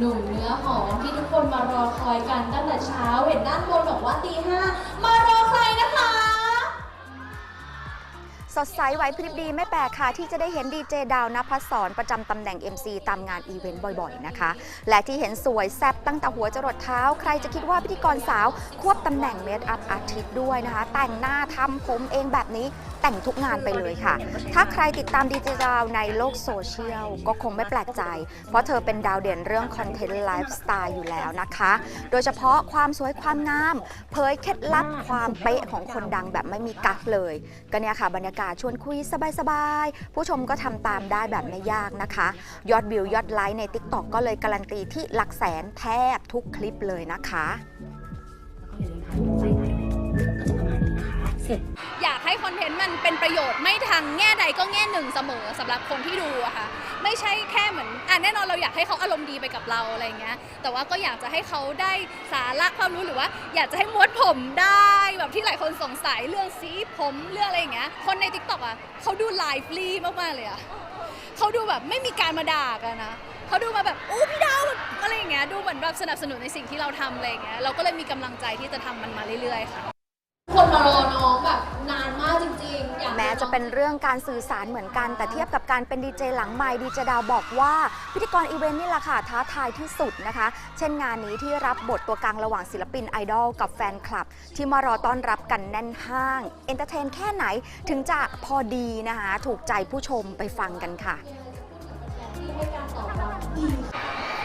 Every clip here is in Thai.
หนุ่มเนื้อหอมที่ทุกคนมารอคอยกันตั้งแต่เช้าเห็นด้านบนบอกว่าตีห้ามารอใครนะคะ สดใสไหวพริบดีไม่แปลกค่ะ ที่จะได้เห็นดีเจดาวนภัสสรประจำตำแหน่ง MC ตามงานอีเวนต์บ่อยๆนะคะ และที่เห็นสวยแซ่บตั้งแต่หัวจรดเท้า ใครจะคิดว่าพิธีกรสาว ควบตำแหน่งเมคอัพอาร์ติสด้วยนะคะ แต่งหน้าทำผมเองแบบนี้แต่งทุกงานไปเลยค่ะ ถ้าใครติดตามดีเจดาวในโลกโซเชียลก็คงไม่แปลกใจ เพราะเธอเป็นดาวเด่นเรื่องคอนเทนต์ไลฟ์สไตล์อยู่แล้วนะคะ โดยเฉพาะความสวยความงาม เผยเคล็ดลับความเป๊ะของคนดังแบบไม่มีกั๊กเลย ก็เนี่ยค่ะบรรยากาศชวนคุยสบายๆ ผู้ชมก็ทำตามได้แบบไม่ยากนะคะ ยอดวิวยอดไลค์ใน TikTok ก็เลยการันตีที่หลักแสนแทบทุกคลิปเลยนะคะอยากให้คอ นต์มันเป็นประโยชน์ไม่ทางแง่ใดก็แง่หนึ่งเสมอสำหรับคนที่ดูอะค่ะไม่ใช่แค่เหมือนอะแน่นอนเราอยากให้เขาอารมณ์ดีไปกับเราอะไรเงี้ยแต่ว่าก็อยากจะให้เขาได้สาระความรู้หรือว่า อยากจะให้ม้วนผมได้แบบที่หลายคนสงสัยเรื่องสีผมเรื่องอะไรอย่างเงี้ยคนใน t ิ k t o k อะเขาดูไลฟ์ลีมากๆเลยอะเขาดูแบบไม่มีการมาด่ากันนะเขาดูมาแบบอู้พี่ดาวอะไรอย่างเงี้ยดูเหมือนแบบสนับสนุนในสิ่งที่เราทำอะไรอย่างเงี้ยเราก็เลยมีกำลังใจที่จะทำมันมาเรื่อยๆค่ะ คนมารอน้องแบบนานมากจริงๆ อยากแม้จะเป็นเรื่องการสื่อสารเหมือนกัน แต่เทียบกับการเป็นดีเจหลังไมค์ดีเจดาวบอกว่าพิธีกรอีเวนต์นี่แหละค่ะท้าทายที่สุดนะคะ เช่นงานนี้ที่รับบทตัวกลางระหว่างศิลปินไอดอลกับแฟนคลับ ที่มารอต้อนรับกันแน่นห้างเอนเตอร์เทนแค่ไหนถึงจะพอดีนะคะ ถูกใจผู้ชมไปฟังกันค่ะที่ให้การตอบรับดี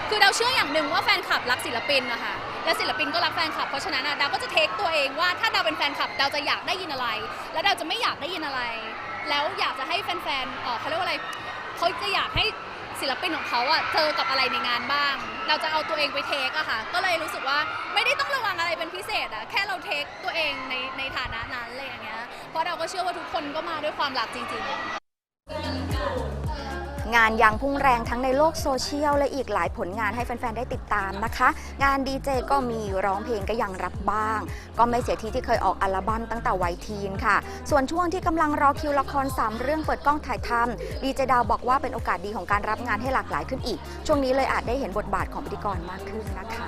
คือดาวเชื่ออย่างหนึ่งว่าแฟนคลับรักศิลปินนะคะ และศิลปินก็รักแฟนคลับ เพราะฉะนั้นอะดาวก็จะเทคตัวเองว่าถ้าดาวเป็นแฟนคลับดาวจะอยากได้ยินอะไร และดาวจะไม่อยากได้ยินอะไร แล้วอยากจะให้แฟนๆเอ่อเขาเรียกว่าอะไรเขาจะอยากให้ศิลปินของเขาอะเจอกับอะไรในงานบ้าง เราจะเอาตัวเองไปเทคอะค่ะ ก็เลยรู้สึกว่าไม่ได้ต้องระวังอะไรเป็นพิเศษอะแค่เราเทคตัวเองในในฐานะนั้นอะไรอย่างเงี้ย เพราะเราก็เชื่อว่าทุกคนก็มาด้วยความรักจริง ๆ งานยังพุ่งแรงทั้งในโลกโซเชียล และอีกหลายผลงานให้แฟน ๆ ได้ติดตามนะคะ งานดีเจก็มีร้องเพลงก็ยังรับบ้าง ก็ไม่เสียทีที่เคยออกอัลบั้มตั้งแต่วัยทีนค่ะ ส่วนช่วงที่กำลังรอคิวละคร 3 เรื่องเปิดกล้องถ่ายทำดีเจดาวบอกว่าเป็นโอกาสดีของการรับงานให้หลากหลายขึ้นอีก ช่วงนี้เลยอาจได้เห็นบทบาทของพิธีกรมากขึ้นนะคะ